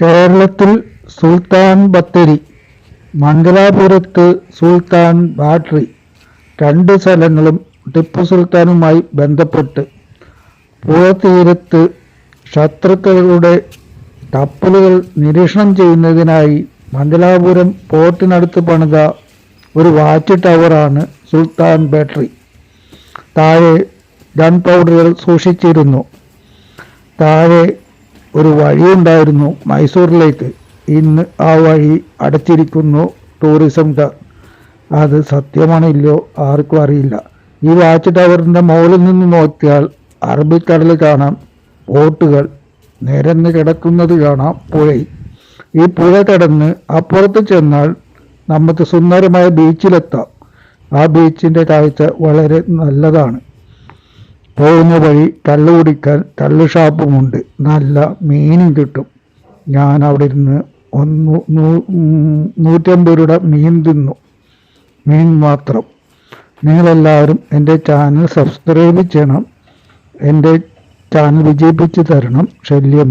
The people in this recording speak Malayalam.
കേരളത്തിൽ സുൽത്താൻ ബത്തേരി മംഗലാപുരത്ത് സുൽത്താൻ ബാട്ടറി രണ്ട് സ്ഥലങ്ങളും ടിപ്പു സുൽത്താനുമായി ബന്ധപ്പെട്ട്. പുഴതീരത്ത് ശത്രുക്കളുടെ കപ്പലുകൾ നിരീക്ഷണം ചെയ്യുന്നതിനായി മംഗലാപുരം പോർട്ടിനടുത്ത് പണിത ഒരു വാച്ച് ടവറാണ് സുൽത്താൻ ബാറ്ററി താഴെ ഗൺ പൗഡറുകൾ സൂക്ഷിച്ചിരുന്നു. താഴെ ഒരു വഴിയുണ്ടായിരുന്നു മൈസൂറിലേക്ക്. ഇന്ന് ആ വഴി അടച്ചിരിക്കുന്നു ടൂറിസംകാർ അത് സത്യമാണില്ലോ ആർക്കും അറിയില്ല. ഈ വാച്ച് ടവറിന്റെ മുകളിൽ നിന്ന് നോക്കിയാൽ അറബിക്കടൽ കാണാം ബോട്ടുകൾ നിരന്ന് കിടക്കുന്നത് കാണാം പുഴ. ഈ പുഴ കടന്ന് അപ്പുറത്ത് ചെന്നാൽ നമുക്ക് സുന്ദരമായ ബീച്ചിലെത്താം. ആ ബീച്ചിന്റെ കാഴ്ച വളരെ നല്ലതാണ്. പോകുന്ന വഴി തള്ളു കുടിക്കാൻ തള്ളു ഷാപ്പുമുണ്ട്. നല്ല മീനും കിട്ടും. ഞാൻ അവിടെ ഇരുന്ന് ഒന്ന് നൂറ്റമ്പത് രൂപ മീൻ തിന്നു. മീൻ മാത്രം. നിങ്ങളെല്ലാവരും എന്റെ ചാനൽ സബ്സ്ക്രൈബ് ചെയ്യണം. എന്റെ ചാനൽ വിജയിപ്പിച്ച് തരണം. ശല്യം